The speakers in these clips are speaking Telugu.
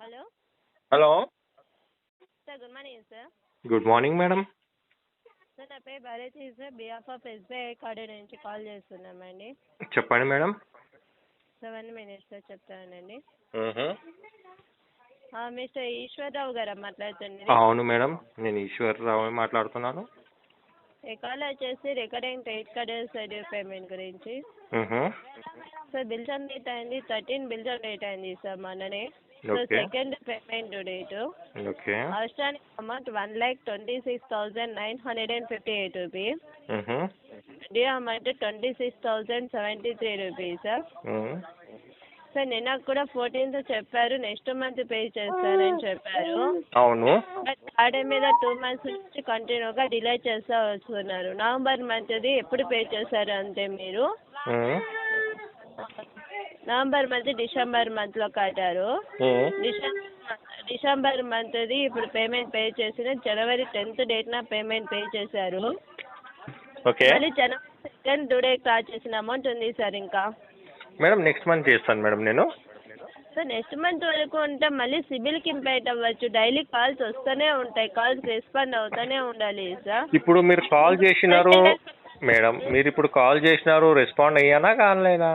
Hello? Hello? Sir good morning sir. Good morning madam. Sir నా పేరు Bharathi sir behalf of SBI card నుంచి కాల్ చేస్తున్నామండి. చెప్పండి మేడం. సెవెన్ మినిట్స్ సార్ చెప్తానండి. మిస్టర్ ఈశ్వర్రావు గారా మాట్లాడుతుంది అవును మేడం నేను ఈశ్వర్రావు మాట్లాడుతున్నాను. ఈ కాల్ వచ్చేసి recurring credit card side payment గురించి. సార్ బిల్ జనరేట్ అయింది థర్టీన్ బిల్ జనరేట్ అయింది సార్ మొన్ననే. Second payment date okay outstanding amount one lakh twenty six thousand nine hundred and fifty eight rupees. Due amount twenty six thousand seventy three rupees sir. Sir నిన్న కూడా ఫోర్టీన్త్ చెప్పారు నెక్స్ట్ మంత్ పే చేస్తారని చెప్పారు. అవును. ఆడే మీద టూ మంత్స్ నుంచి కంటిన్యూగా డిలే చేస్తూ వస్తున్నారు. నవంబర్ మంత్ది ఎప్పుడు పే చేశారు అంతే మీరు? మ్. నవంబర్ మంత్ డిసెంబర్ మంత్లో కట్టారు. మ్. డిసెంబర్ డిసెంబర్ మంత్ది ఇప్పుడు పేమెంట్ పే చేసిన జనవరి టెన్త్ డేట్న పేమెంట్ పే చేశారు. ఓకే. మళ్ళీ జనవరి సెకండ్ టుడే క్రాస్ చేసిన అమౌంట్ ఉంది సార్ ఇంకా. మేడం నెక్స్ట్ మంత్ చేస్తాను మేడం నేను. సార్ నెక్స్ట్ మంత్ వరకు ఉంటే మళ్ళీ సిబిల్కి ఇంపాక్ట్ అవ్వచ్చు. డైలీ కాల్స్ వస్తూనే ఉంటాయి. కాల్స్ రెస్పాండ్ అవుతూనే ఉండాలి సార్. ఇప్పుడు మీరు కాల్ చేసినారు మేడం మీరు ఇప్పుడు కాల్ చేసినారు రెస్పాండ్ అయ్యానా కాలేదా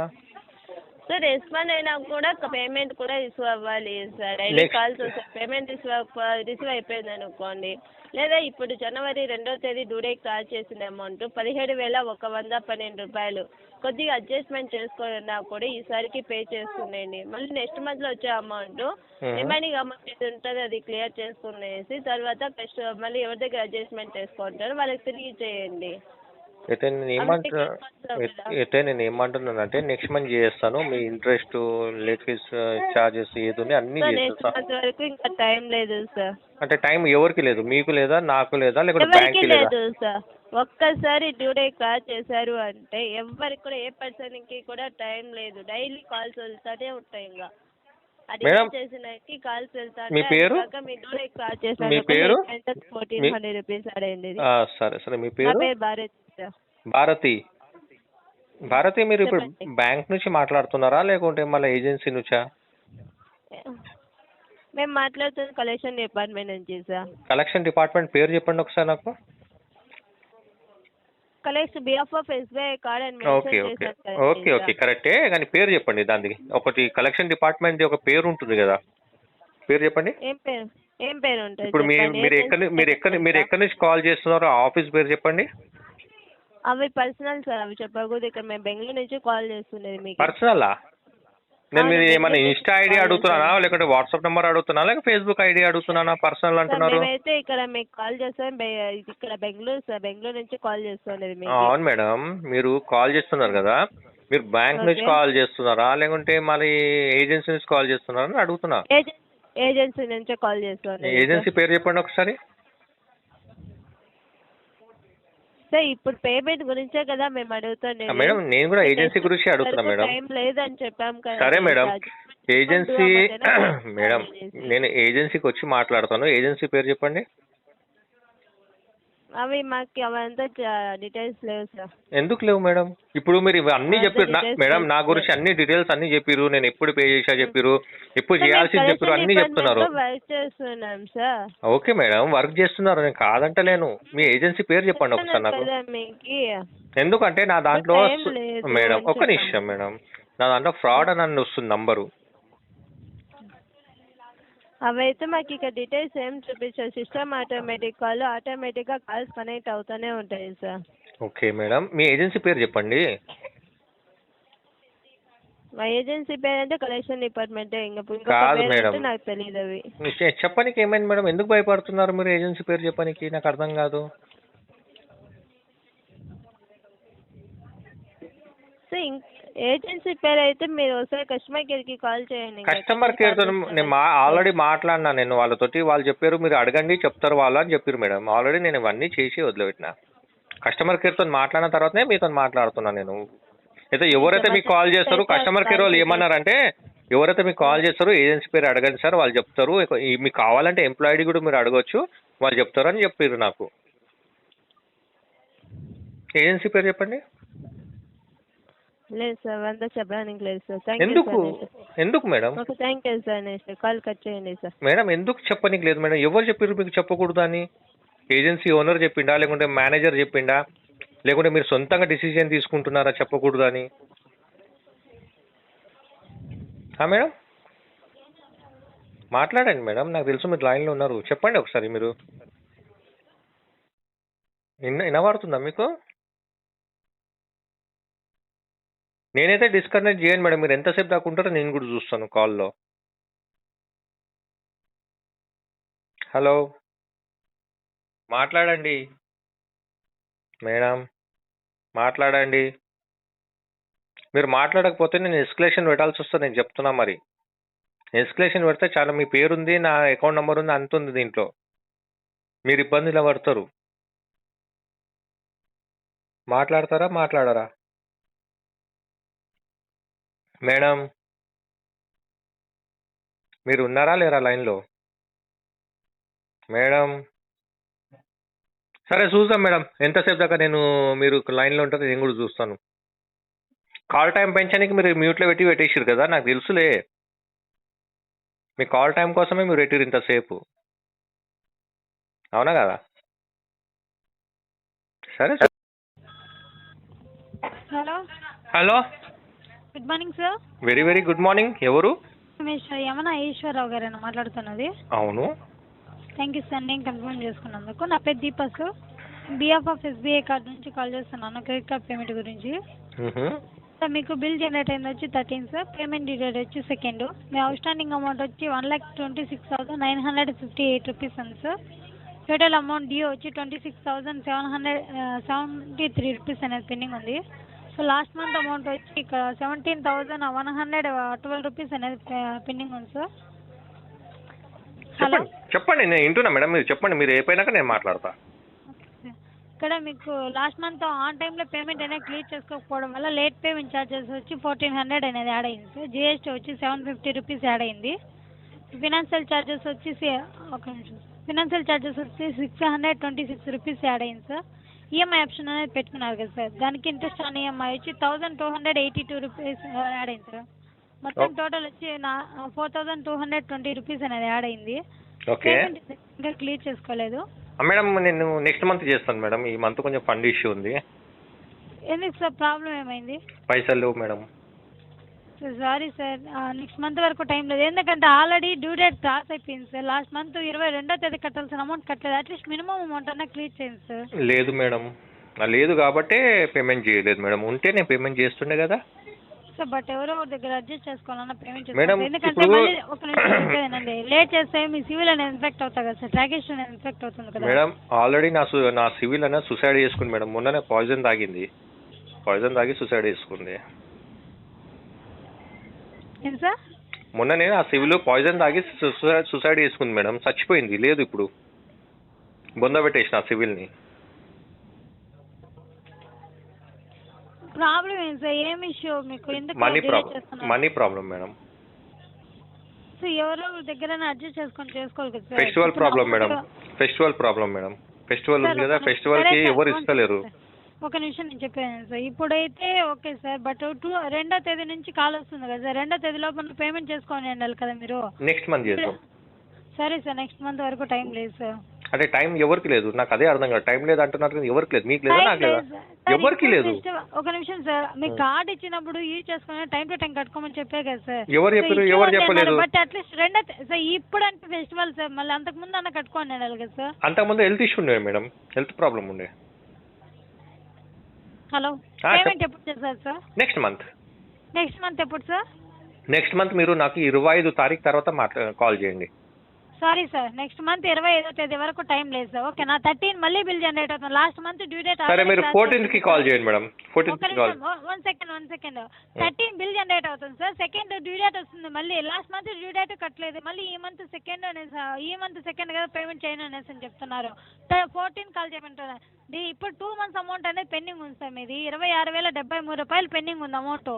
సార్ రెస్పాండ్ అయినా కూడా పేమెంట్ కూడా రిసీవ్ అవ్వాలి సార్. Daily Next. కాల్స్ వస్తాయి పేమెంట్ రిసీవ్ రిసీవ్ అయిపోయింది అనుకోండి. లేదా ఇప్పుడు జనవరి రెండో తేదీ డ్యూడే కాల్ చేసిన అమౌంట్ పదిహేడు వేల ఒక వంద పన్నెండు రూపాయలు. కొద్దిగా అడ్జస్ట్మెంట్ చేసుకున్నా కూడా ఈసారికి పే చేసుకునేయండి మళ్ళీ నెక్స్ట్ మంత్లో వచ్చే అమౌంట్. రిమైనింగ్ అమౌంట్ ఏది ఉంటుందో అది క్లియర్ చేసుకునేసి తర్వాత మళ్ళీ ఎవరి దగ్గర అడ్జస్ట్మెంట్ చేసుకుంటారో వాళ్ళకి తిరిగి చేయండి అయితే నేను ఏమంటున్నా అయితే నేను ఏమంటున్నాను అంటే నెక్స్ట్ మంత్ చేస్తాను. మీ ఇంట్రెస్ట్ లేట్ ఫీస్ చార్జెస్ ఏది ఉంది అన్ని చేస్తాను వరకు ఇంకా టైం లేదు సార్. అంటే టైం ఎవరికి లేదు? మీకు లేదా నాకు లేదా లేకపోతే ఎవరికి బ్యాంక్కి లేదా? లేదు సార్. ఒక్కసారి డ్యూ డే కాల్ చేశారు అంటే ఎవరికి కూడా ఏ పర్సన్కి కూడా టైం లేదు. డైలీ కాల్స్ వెళ్తానే ఉంటాయి ఇంకా. అది మేడం, చేసినకి కాల్స్ వెళ్తానే మీ పేరు? మీ డ్యూ డే కాల్ మీ పేరు? చేశారు ఫోర్టీన్ హండ్రెడ్ రూపీస్ అడైంది ఆ, సరే సరే మీ నా పేరు? పేరు భారత్. భారతి. భారతి మీరు ఇప్పుడు చెప్పండి. బ్యాంక్ నుంచి మాట్లాడుతున్నారా? లేకుంటే మళ్ళీ ఏజెన్సీ నుంచా? మేము మాట్లాడుతున్న కలెక్షన్ డిపార్ట్మెంట్ నుంచి సార్. కలెక్షన్ డిపార్ట్మెంట్ పేరు చెప్పండి ఒకసారి నాకు. Collection behalf of SBI card అని ఓకే మెన్షన్ ఓకే చేశారు ఓకే ఓకే కరెక్టే. కానీ పేరు చెప్పండి దానికి. ఒకటి కలెక్షన్ డిపార్ట్మెంట్ ఒక పేరు ఉంటుంది కదా. పేరు చెప్పండి. ఏం పేరు? ఏం పేరు ఉంటుంది ఇప్పుడు మీరు చెప్పండి. మీరు ఏ ఎక్కడి మీరు ఎక్కడి మీరు. ఎక్కడి నుంచి కాల్ చేస్తున్నారో ఆఫీస్ పేరు చెప్పండి. అవి పర్సనల్ సార్ అవి చెప్పకూడదు ఇక్కడ మేము బెంగళూరు నుంచి కాల్ చేస్తున్నది మీకు. పర్సనలా? నేను మీరు ఏమైనా ఇన్స్టా ఐడి అడుగుతున్నానా. లేకుంటే వాట్సాప్ నెంబర్ అడుగుతున్నా లేక ఫేస్బుక్ ఐడి అడుగుతున్నానా? పర్సనల్ అంటున్నారు? మేమైతే ఇక్కడ మీకు కాల్ చేస్తాం. బె- ఇక్కడ బెంగళూరు సార్ బెంగళూరు నుంచి కాల్ చేస్తున్నది ఆ, మీకు. అవును మేడం. మీరు కాల్ చేస్తున్నారు కదా. మీరు బ్యాంక్ నుంచి. కాల్ చేస్తున్నారా? లేకుంటే మళ్ళీ ఏజెన్సీ నుంచి కాల్ చేస్తున్నారా? అని అడుగుతున్నా. ఏజెన్సీ ఏజెన్సీ నుంచే కాల్ చేస్తున్నది ఏజెన్సీ పేరు చెప్పండి ఒకసారి. సార్ ఇప్పుడు పేమెంట్ గురించే కదా మేము అడుగుతున్నాం మేడం నేను కూడా ఏజెన్సీ గురించి అడుగుతున్నా మేడం. టైం లేదని చెప్పాం కదా సరే మేడం. Agency madam. నేను ఏజెన్సీకి వచ్చి మాట్లాడతాను. ఏజెన్సీ పేరు చెప్పండి. అవి మాకు అవంతా డీటెయిల్స్ లేవు సార్. ఎందుకు లేవు మేడం? ఇప్పుడు మీరు ఇవి అన్ని చెప్పారు మేడం నా. గురించి అన్ని డీటెయిల్స్ అన్ని చెప్పిరు నేను ఎప్పుడు పే చేసా చెప్పిరు ఎప్పుడు చేయాల్సింది చెప్పిరు అన్ని చెప్తున్నారు. వర్క్ చేస్తున్నాం సార్. ఓకే మేడం వర్క్ చేస్తున్నారు. నేను కాదంటలేను. మీ ఏజెన్సీ పేరు చెప్పండి ఒకసారి నాకు. ఎందుకంటే నా దాంట్లో మేడం ఒక నిమిషం మేడం. నా దాంట్లో ఫ్రాడ్ అని అని వస్తుంది నంబరు. అవైతే మాకు ఇక డీటెయిల్స్ ఏం చూపించారు. సిస్టమ్ ఆటోమేటిక్ కాల్ ఆటోమేటిక్గా కాల్స్ కనెక్ట్ అవుతూనే ఉంటాయి సార్ ఓకే మేడం మీ ఏజెన్సీ పేరు చెప్పండి. మా ఏజెన్సీ పేరు అంటే కలెక్షన్ డిపార్ట్మెంట్ ఇంకా ఇంకొక కాదు పేరు మేడం. అంటే నాకు తెలియదు అవి. మీ చె- చెప్పనీకి ఏమైంది మేడం ఎందుకు భయపడుతున్నారు మీరు ఏజెన్సీ పేరు చెప్పనీకి? నాకు అర్థం కాదు. సో ఇంక్ ఏజెన్సీ పేరు అయితే మీరు ఒకసారి కస్టమర్ కేర్కి కాల్ చేయండి. కస్టమర్ కేర్తో నేను మా ఆల్రెడీ మాట్లాడినా నేను వాళ్ళతోటి. వాళ్ళు చెప్పారు మీరు అడగండి చెప్తారు వాళ్ళు అని చెప్పారు మేడం. ఆల్రెడీ నేను ఇవన్నీ చేసి వదిలిపెట్టిన. కస్టమర్ కేర్తో మాట్లాడిన తర్వాతనే మీతో మాట్లాడుతున్నా నేను. అయితే ఎవరైతే మీకు కాల్ చేస్తారో కస్టమర్ కేర్ వాళ్ళు ఏమన్నారంటే ఎవరైతే మీకు కాల్ చేస్తారో ఏజెన్సీ పేరు అడగండి సార్ వాళ్ళు చెప్తారు. మీకు కావాలంటే ఎంప్లాయిడీ కూడా మీరు అడగొచ్చు వాళ్ళు చెప్తారు అని చెప్పారు నాకు. ఏజెన్సీ పేరు చెప్పండి. లేదు సార్ వంద చెప్పడానికి లేదు సార్. థ్యాంక్ యూ ఎందుకు? ఎందుకు madam? Okay thank you sir next call cut చేయండి సార్. మేడం ఎందుకు చెప్పనీకి లేదు మేడం? ఎవరు చెప్పారు మీకు చెప్పకూడదు అని? ఏజెన్సీ ఓనర్ చెప్పిండా లేకుంటే మేనేజర్ చెప్పిండా? లేకుంటే మీరు సొంతంగా డిసిజన్ తీసుకుంటున్నారా చెప్పకూడదు అని? మేడం? మాట్లాడండి మేడం నాకు తెలుసు మీరు లైన్లో ఉన్నారు. చెప్పండి ఒకసారి మీరు. విన్న వినబడుతుందా మీకు? నేనైతే డిస్కనెక్ట్ చేయను మేడం. మీరు ఎంతసేపు దాకా ఉంటారో నేను కూడా చూస్తాను కాల్లో. హలో? మాట్లాడండి. మేడం మాట్లాడండి. మీరు మాట్లాడకపోతే నేను ఎస్కలేషన్ పెట్టాల్సి వస్తుంది నేను చెప్తున్నా మరి. ఎస్కలేషన్ పెడితే చాలా మీ పేరుంది నా అకౌంట్ నెంబర్ ఉంది అంత ఉంది దీంట్లో. మీరు ఇబ్బందిలో పడతారు? మాట్లాడతారా? మాట్లాడరా? మేడం మీరు ఉన్నారా లేరా లైన్లో? మేడం. సరే చూద్దాం మేడం. ఎంతసేపు దాకా నేను మీరు లైన్లో ఉంటారో నేను కూడా చూస్తాను. కాల్ టైం పెంచడానికి మీరు మ్యూట్లో పెట్టి పెట్టేసారు కదా నాకు తెలుసులే. మీ కాల్ టైం కోసమే మీరు పెట్టిరు ఇంతసేపు. అవునా కదా? సరే. Hello. Hello. Good morning sir very very good morning ఎవరు? యమన ఈశ్వరరావు గారేనా మాట్లాడుతున్నది? అవును. థ్యాంక్ యూ సార్ నేను కన్ఫర్మ్ చేసుకున్నందుకు. నా పేరు Deepak behalf of SBI card నుంచి కాల్ చేస్తున్నాను. క్రెడిట్ కార్డ్ పేమెంట్ గురించి. సార్ మీకు బిల్ జనరేట్ అయింది వచ్చి థర్టీన్ సార్ పేమెంట్ డీటెయిల్ వచ్చి సెకండ్ మీ అవుట్ స్టాండింగ్ అమౌంట్ వచ్చి one lakh twenty six thousand nine hundred fifty eight rupees ఉంది సార్ టోటల్ అమౌంట్ డ్యూ వచ్చి twenty six thousand seven hundred seventy three rupees అనేది పెండింగ్ ఉంది. సో లాస్ట్ మంత్ అమౌంట్ వచ్చి ఇక్కడ seventeen thousand one hundred twelve rupees అనేది పెండింగ్ ఉంది సార్ హలో చెప్పండి చెప్పండి నేను వింటున్నా మేడం మీరు చెప్పండి మీరు అయిపోయినాక నేను మాట్లాడతా. ఇక్కడ మీకు లాస్ట్ మంత్ ఆన్ టైంలో పేమెంట్ అనేది క్లియర్ చేసుకోకపోవడం వల్ల లేట్ పేమెంట్ ఛార్జెస్ వచ్చి ఫోర్టీన్ హండ్రెడ్ అనేది యాడ్ అయింది సార్ జిఎస్టీ వచ్చి సెవెన్ ఫిఫ్టీ రూపీస్ యాడ్ అయింది. ఫినాన్షియల్ ఛార్జెస్ వచ్చేసి ఒక నిమిషం ఫినాన్షియల్ ఛార్జెస్ వచ్చి six hundred twenty six rupees add అయింది సార్ ఈఎంఐ ఆప్షన్ అనేది పెట్టుకున్నారు కదా సార్. దానికి ఇంట్రెస్ట్ ఆన్ ఈఎంఐ వచ్చి thousand two hundred eighty two rupees add అయింది సార్. మొత్తం టోటల్ వచ్చి నా four thousand two hundred twenty rupees అనేది యాడ్ అయింది. ఓకే. ఇంకా క్లియర్ చేసుకోలేదు. మేడం నేను నెక్స్ట్ మంత్ చేస్తాను మేడం. ఈ మంత్ కొంచెం ఫండ్ ఇష్యూ ఉంది. ఎందుకు సార్? ప్రాబ్లం ఏమైంది? పైసలు లేవు madam. Sorry sir next month వరకు టైం లేదు. ఎందుకంటే ఆల్రెడీ డ్యూ డేట్ క్రాస్ అయిపోయింది సార్ లాస్ట్ మంత్ ఇరవై రెండో తేదీ కట్టాల్సిన అమౌంట్ కట్టలేదు. అట్లీస్ట్ మినిమం అమౌంట్ అన్నా క్లియర్ చేయండి సార్ లేదు మేడం లేదు కాబట్టే పేమెంట్ చేయలేదు మేడం ఉంటే నేను పేమెంట్ చేస్తుండే కదా. సార్ బట్ ఎవరో ఒకరి దగ్గర అడ్జస్ట్ చేసుకోవాలన్నా పేమెంట్ మేడం, చేసుకోవాలి ఎందుకంటే ఇప్పుడు- మళ్ళీ ఒక నిమిషం చెప్పేదేనండి లేట్ చేస్తే మీ సివిల్ అనేది ఇన్ఫెక్ట్ అవుతుంది కదా సార్ ట్రాకేషన్ ఇన్ఫెక్ట్ అవుతుంది కదా. మేడం ఆల్రెడీ నా సు- నా సివిల్ అనేది సూసైడ్ చేసుకుంది మేడం మొన్ననే పాయిజన్ తాగింది. పాయిజన్ తాగి సూసైడ్ చేసుకుంది. ఏం సార్? మొన్ననే ఆ సివిల్ పాయిజన్ తాగి సూసైడ్ చేసుకుంది మేడం. చచ్చిపోయింది. లేదు ఇప్పుడు. బొంద పెట్టేసిన ఆ సివిల్ని. ప్రాబ్లం ఏం సార్? ఏం ఇష్యూ మీకు? ఎందుకు మనీ delay ప్రాబ్లం చేస్తున్నారు? Money problem madam. సో ఎవరో ఒకరి దగ్గర అడ్జస్ట్ చేసుకొని చేసుకోవాలి కదా sir. Festival problem madam. Festival problem madam. Festival ఉంది కదా. ఒక నిమిషం. ఫెస్టివల్ సరే కి సార్, ఎవరు ఇస్తలేరు. ఒక నిమిషం నేను చెప్పాను సార్. ఇప్పుడైతే ఓకే సార్ బట్ టూ రెండో తేదీ నుంచి కాల్ వస్తుంది కదా సార్. రెండో తేదీలో మనం పేమెంట్ చేసుకొని ఉండాలి కదా మీరు. నెక్స్ట్ మంత్ చేద్దాం. సరే సార్ నెక్స్ట్ మంత్ వరకు టైం లేదు సార్. అంటే టైం ఎవరికి లేదు? నాకు అదే అర్థం కాదు. టైం లేదు అంటున్నారు ఎవరికి లేదు? మీకు లేదా? నాకు లేదా? ఎవరికి లేదు. ఒక నిమిషం సార్. మీకు కార్డ్ ఇచ్చినప్పుడు యూజ్ చేసుకుని టైం టు టైం కట్టుకోమని చెప్పే కదా సార్. ఎవరు చెప్పారు? ఎవరు చెప్పలేదు? బట్ అట్లీస్ట్ రెండో సార్ ఇప్పుడు అంటే ఫెస్టివల్ సార్. మళ్ళీ అంతకు ముందు అన్న కట్టుకొని ఉండాలి కదా సార్. అంతకుముందు హెల్త్ ఇష్యూ ఉండే మేడం. హెల్త్ ప్రాబ్లం ఉండే. హలో. పేమెంట్ ఎప్పుడు చేస్తారు sir? Next month. Next month ఎప్పుడు సార్? నెక్స్ట్ మంత్ మీరు నాకు ఇరవై ఐదు తారీఖు తర్వాత మాట్లా కాల్ చేయండి. Sorry sir. నెక్స్ట్ మంత్ ఇరవై ఐదో తేదీ వరకు టైం లేదు సార్. ఓకేనా థర్టీన్ మళ్ళీ బిల్ జనరేట్ అవుతుంది. లాస్ట్ మంత్ డ్యూ డేట్ సరే మీరు ఫోర్టీన్త్కి కాల్ చేయండి madam. ఫోర్టీన్త్కి call. One second one second. Thirteen bill generate అవుతుంది సార్. సెకండ్ డ్యూ డేట్ వస్తుంది మళ్ళీ. లాస్ట్ మంత్ డ్యూ డేట్ కట్టలేదు. మళ్ళీ ఈ మంత్ సెకండ్ అనేసి ఈ మంత్ సెకండ్ కదా పేమెంట్ చేయను అనేసి అని చెప్తున్నారు. ఫోర్టీన్ కాల్ చేయమంటారు? ది ఇప్పుడు టూ మంత్స్ అమౌంట్ అనేది పెండింగ్ ఉంది సార్ మీది. ఇరవై ఆరు వేల డెబ్బై మూడు రూపాయలు పెండింగ్ ఉంది అమౌంట్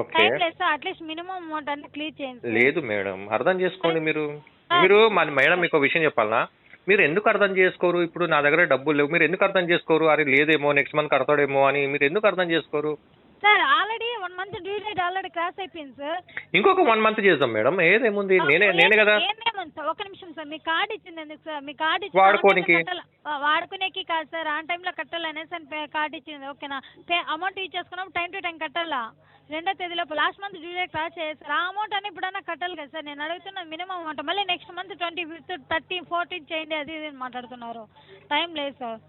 ఓకే టైం లేదు sir at least minimum amount అనేది క్లియర్ చేయండి. లేదు మేడం. అర్థం చేసుకోండి మీరు. మీరు మన మేడం మీకు ఒక విషయం చెప్పాలనా? మీరు ఎందుకు అర్థం చేసుకోరు? ఇప్పుడు నా దగ్గర డబ్బులు లేవు. మీరు ఎందుకు అర్థం చేసుకోరు? అరే లేదేమో నెక్స్ట్ మంత్ కడతాడేమో అని మీరు ఎందుకు అర్థం చేసుకోరు? Sir already one month due date already cross అయిపోయింది సార్ ఇంకొక వన్ మంత్ చేద్దాం మేడం ఏదేముంది? నేనే నేనే కదా? ఏమేముంది సార్ ఒక నిమిషం సార్ మీ కార్డు ఇచ్చింది ఎందుకు సార్ మీ కార్డు వాడుకోనికి. వాడుకునేకి కాదు సార్ ఆన్ టైంలో కట్టాలి? అనేసి అని కార్డు ఇచ్చింది. ఓకేనా? అమౌంట్ యూజ్ చేసుకున్నాం టైం టు టైం కట్టాలా? రెండో తేదీలోపు last month due date cross చేశారు ఆ అమౌంట్ అని ఇప్పుడన్నా కట్టాలి కదా సార్ నేను అడుగుతున్న మినిమం అమౌంట్ మళ్ళీ next month twenty fifth thirty fourteen చేయండి అది ఇది మాట్లాడుతున్నారు. టైం లేదు సార్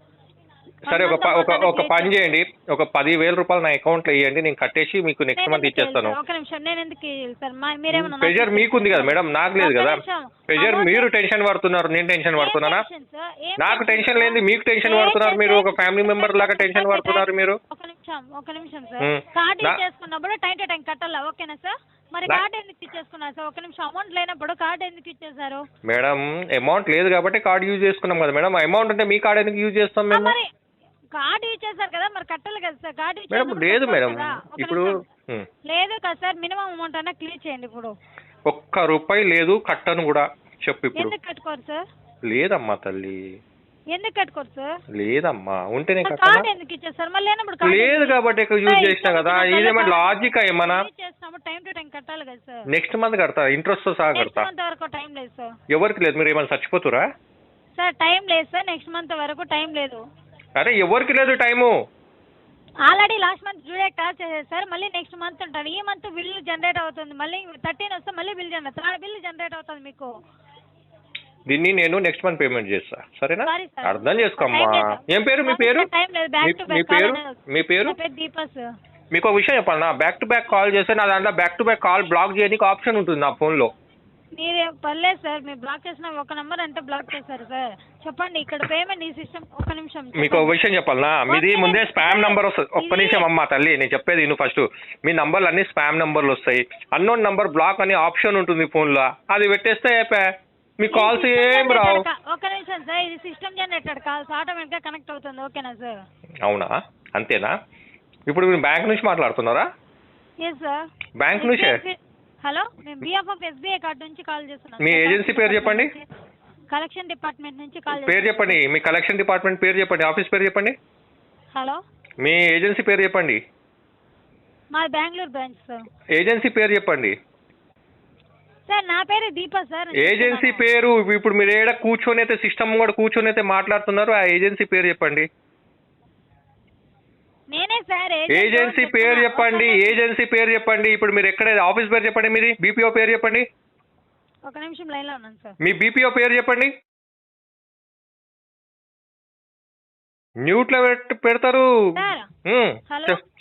సరే ఒక ప- ఒక ఒక పని చేయండి. ఒక పదివేల రూపాయలు నా అకౌంట్లో వేయండి. నేను కట్టేసి మీకు నెక్స్ట్ మంత్ ఇచ్చేస్తాను? ఒక నిమిషం. నేను ఎందుకు ఇవ్వాలి సార్? మా- మీరేమన్నా నాకు ప్రెజర్ మీకుంది కదా మేడం. నాకు లేదు కదా. నిమిషం. ప్రెజర్ అమౌంట్ మీరు టెన్షన్ పడుతున్నారు. నేను టెన్షన్ ఏం పడుతున్నానా టెన్షన్ సార్? ఏం నాకు టెన్షన్? లేనిది మీకు టెన్షన్ ఏం పడుతున్నారు మీరు ఒక టెన్షన్? ఫ్యామిలీ మెంబర్ లాగా టెన్షన్ పడుతున్నారు మీరు? ఒక నిమిషం. ఒక నిమిషం సార్. ఉమ్. కార్డు నా- యూజ్ చేసుకున్నప్పుడు టైం టు టైం కట్టాలా? ఓకేనా సార్? మరి కార్డు ఎందుకు ఇచ్చేసుకున్నారు? సార్ ఒక నిమిషం అమౌంట్ లేనప్పుడు కార్డు ఎందుకు ఇచ్చేసారు మేడం అమౌంట్ లేదు కాబట్టి కార్డు యూజ్ చేసుకున్నాం కదా మేడం. అమౌంట్ అంటే మీ కార్డు ఎందుకు యూజ్ చేస్తాం మేము? మరి కార్డు చేశారు కదా మరి కట్టాలి కదా సార్. కార్డు మేడం లేదు మేడం. కదా. ఒక ఇప్పుడు నిమిషం. లేదు కదా సార్ మినిమం అమౌంట్ అన్నా క్లియర్ చేయండి ఇప్పుడు. ఒక్క రూపాయి లేదు కట్టను కూడా. చెప్పు ఇప్పుడు. ఎందుకు కట్టుకోరు సార్? లేదమ్మా తల్లి. ఎందుకు కట్టుకోరు సార్? లేదమ్మా ఉంటేనే కార్డు ఎందుకు మరి లేనప్పుడు కార్డు లేదు కాబట్టి ఇక్కడ యూజ్ సార్, చేసినా కదా వచ్చినట్టు లాజిక్ ఏమన్నా చేసినప్పుడు టైం టు టైం కట్టాలి కదా సార్. నెక్స్ట్ మంత్ కడతా ఇంట్రెస్ట్తో సహా కడతా. మంత్ వరకు టైం లేదు సార్. ఎవరికి లేదు? మీరు ఏమైనా చచ్చిపోతురా? సార్ టైం లేదు సార్ నెక్స్ట్ మంత్ వరకు టైం లేదు. అరే ఎవరికి లేదు time already last month date cross చేసేది సార్ మళ్ళీ నెక్స్ట్ మంత్ ఉంటుంది ఈ మంత్ బిల్ జనరేట్ అవుతుంది. మళ్ళీ థర్టీన్ వస్తే మళ్ళీ బిల్ జనరేట్ బిల్ జనరేట్ అవుతుంది మీకు. దీన్ని నేను నెక్స్ట్ మంత్ పేమెంట్ చేస్తా. సరేనా? సారీ సార్ అర్థం చేసుకోమ్మా. ఏం పేరు మీ పేరు? మీ- పేరు? మీ పేరు? మీకు ఒక విషయం చెప్పాలన్నా బ్యాక్ టు బ్యాక్ కాల్ చేస్తే నా దాంట్లో back to back call block చేయడానికి ఆప్షన్ ఉంటుంది నా ఫోన్లో మీరే పర్లేదు సార్ మీరు బ్లాక్ చేసిన ఒక నెంబర్ అంటే బ్లాక్ చేశారు సార్ చెప్పండి ఇక్కడ పేమెంట్ ఈ సిస్టమ్ ఒక నిమిషం మీకు ఒక విషయం చెప్పాలనా? మీది. ముందే స్పామ్ నంబర్ వస్తుంది. ఒక్క నిమిషం అమ్మా తల్లి నేను చెప్పేది నువ్వు ఫస్ట్ మీ నంబర్లు అన్ని స్పామ్ నంబర్లు వస్తాయి. అన్నోన్ నంబర్ బ్లాక్ అనే ఆప్షన్ ఉంటుంది ఫోన్లో అది పెట్టేస్తే అయిపోయా. మీ కాల్స్ ఏం రావు. ఒక నిమిషం సార్ ఇది సిస్టమ్ జనరేటెడ్ కాల్స్ ఆటోమేటిక్గా కనెక్ట్ అవుతుంది. ఓకేనా సార్? అవునా? అంతేనా? ఇప్పుడు మీరు బ్యాంక్ నుంచి మాట్లాడుతున్నారా? ఎస్ సార్ బ్యాంక్ నుంచే? హలో మేము బిఎఫ్ ఆఫ్ ఎస్బీఐ కార్డు నుంచి కాల్ చేస్తున్నాం మీ ఏజెన్సీ పేరు చెప్పండి. కలెక్షన్ డిపార్ట్మెంట్ నుంచి కాల్ పేరు చెప్పండి. మీ కలెక్షన్ డిపార్ట్మెంట్ పేరు చెప్పండి. ఆఫీస్ పేరు చెప్పండి. హలో మీ ఏజెన్సీ పేరు చెప్పండి. మాది బెంగళూరు బ్రాంచ్ సార్ ఏజెన్సీ పేరు చెప్పండి. సార్ నా పేరు దీపా సార్ నేను ఏజెన్సీ. పేరు ఇప్పుడు మీరు ఏడ కూర్చొని అయితే సిస్టమ్ కూడా కూర్చొని అయితే మాట్లాడుతున్నారు ఆ ఏజెన్సీ పేరు చెప్పండి. నేనే సార్ ఏజెన్సీ పేరు చెప్పండి. ఏజెన్సీ పేరు చెప్పండి ఇప్పుడు మీరు ఎక్కడ ఆఫీస్ పేరు చెప్పండి మీది బీపీఓ పేరు చెప్పండి. ఒక నిమిషం లైన్లో ఉన్నాను సార్. మీ బీపీఓ పేరు చెప్పండి. మ్యూట్లో పెట్- పెడతారు.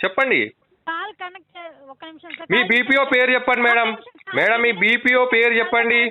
చెప్పండి. కాల్ కనెక్ట్ ఒక నిమిషం సార్. మీ బీపీఓ పేరు చెప్పండి మేడం. మేడం మీ బీపీఓ పేరు చెప్పండి.